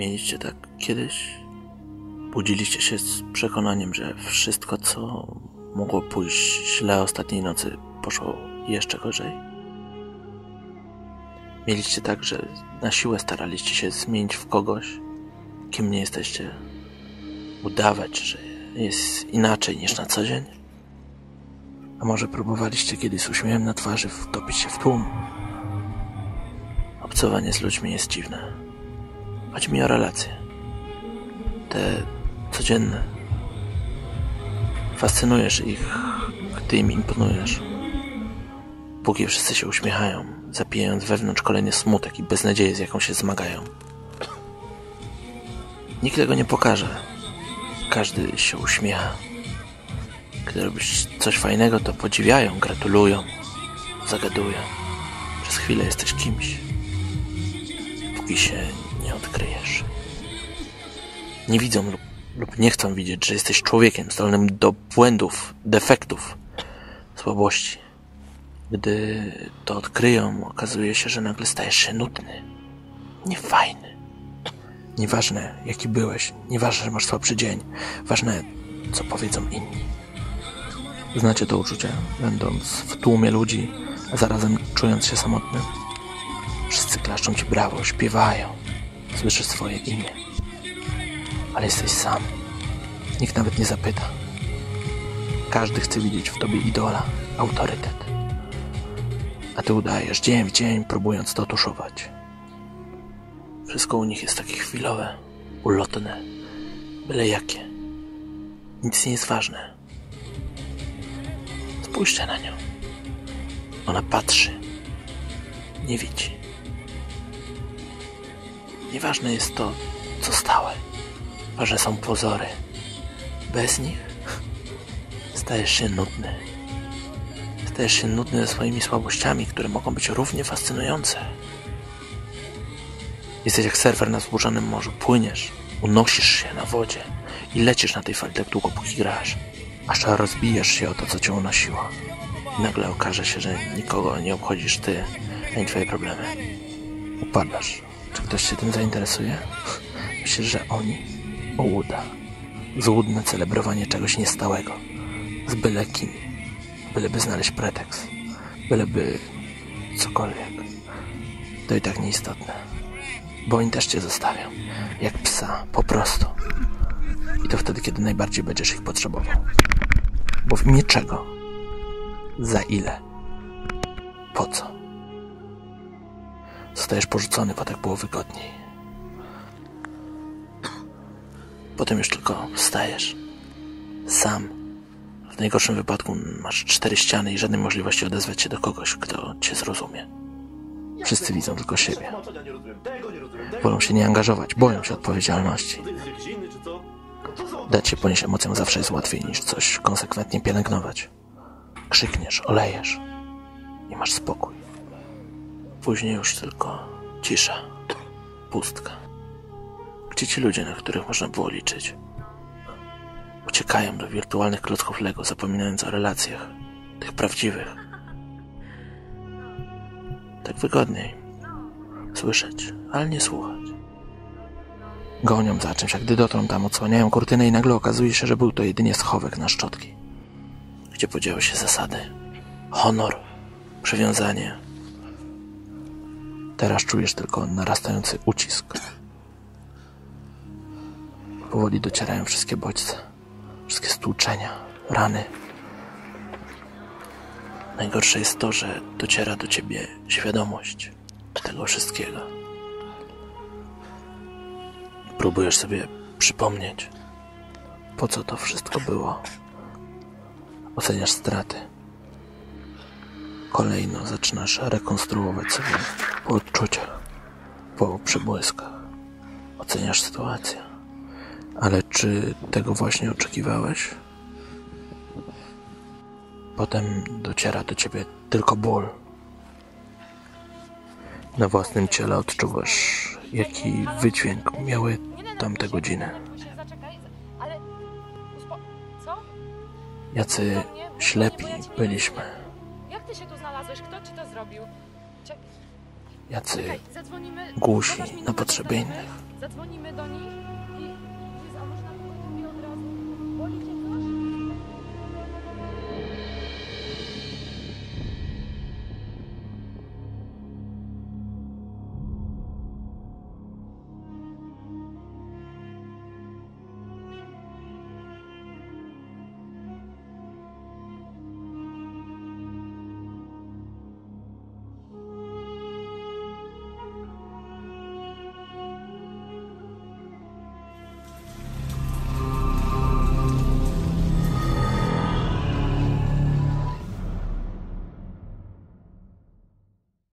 Mieliście tak kiedyś? Budziliście się z przekonaniem, że wszystko, co mogło pójść źle ostatniej nocy, poszło jeszcze gorzej? Mieliście tak, że na siłę staraliście się zmienić w kogoś, kim nie jesteście, udawać, że jest inaczej niż na co dzień? A może próbowaliście kiedyś z uśmiechem na twarzy wtopić się w tłum? Obcowanie z ludźmi jest dziwne. Chodzi mi o relacje. Te codzienne. Fascynujesz ich, gdy im imponujesz. Póki wszyscy się uśmiechają, zapijając wewnątrz kolejny smutek i beznadzieję, z jaką się zmagają. Nikt tego nie pokaże. Każdy się uśmiecha. Gdy robisz coś fajnego, to podziwiają, gratulują, zagadują. Przez chwilę jesteś kimś. Póki się. Nie widzą lub, lub nie chcą widzieć, że jesteś człowiekiem zdolnym do błędów, defektów, słabości. Gdy to odkryją, okazuje się, że nagle stajesz się nudny, niefajny. Nieważne, jaki byłeś, nieważne, że masz słabszy dzień, ważne, co powiedzą inni. Znacie to uczucie, będąc w tłumie ludzi, a zarazem czując się samotnym? Wszyscy klaszczą ci brawo, śpiewają, słyszysz swoje imię. Ale jesteś sam. Nikt nawet nie zapyta. Każdy chce widzieć w tobie idola, autorytet. A ty udajesz dzień w dzień, próbując to tuszować. Wszystko u nich jest takie chwilowe, ulotne, byle jakie. Nic nie jest ważne. Spójrzcie na nią. Ona patrzy. Nie widzi. Nieważne jest to, co stałe. Ważne są pozory. Bez nich stajesz się nudny. Stajesz się nudny ze swoimi słabościami, które mogą być równie fascynujące. Jesteś jak surfer na zburzonym morzu. Płyniesz, unosisz się na wodzie i lecisz na tej fali tak długo, póki grasz. Aż rozbijesz się o to, co cię unosiło. I nagle okaże się, że nikogo nie obchodzisz ty, ani twoje problemy. Upadasz. Czy ktoś się tym zainteresuje? Myślisz, że oni? Ołuda. Złudne celebrowanie czegoś niestałego. Z byle kim. Byleby znaleźć pretekst. Byleby cokolwiek. To i tak nieistotne. Bo oni też cię zostawią. Jak psa. Po prostu. I to wtedy, kiedy najbardziej będziesz ich potrzebował. Bo w imię czego? Za ile? Po co? Zostajesz porzucony, bo tak było wygodniej. Potem już tylko wstajesz. Sam. W najgorszym wypadku masz cztery ściany i żadnej możliwości odezwać się do kogoś, kto cię zrozumie. Wszyscy widzą tylko siebie. Wolą się nie angażować, boją się odpowiedzialności. Dać się ponieść emocjom zawsze jest łatwiej niż coś konsekwentnie pielęgnować. Krzykniesz, olejesz i masz spokój. Później już tylko cisza, pustka. Gdzie ci ludzie, na których można było liczyć? Uciekają do wirtualnych klocków Lego, zapominając o relacjach, tych prawdziwych. Tak wygodniej. Słyszeć, ale nie słuchać. Gonią za czymś, a gdy dotrą tam, odsłaniają kurtynę i nagle okazuje się, że był to jedynie schowek na szczotki. Gdzie podziały się zasady? Honor, przywiązanie. Teraz czujesz tylko narastający ucisk. Powoli docierają wszystkie bodźce, wszystkie stłuczenia, rany. Najgorsze jest to, że dociera do ciebie świadomość tego wszystkiego. Próbujesz sobie przypomnieć, po co to wszystko było. Oceniasz straty. Kolejno zaczynasz rekonstruować sobie po po przebłyskach. Oceniasz sytuację. Ale czy tego właśnie oczekiwałeś? Potem dociera do ciebie tylko ból. Na własnym ciele odczuwasz, jaki wydźwięk miały tamte godziny. Jacy ślepi byliśmy. Jak ty się tu znalazłeś? Kto ci to zrobił? Jacy głusi na potrzeby innych. Zadzwonimy do nich i... Jezu, a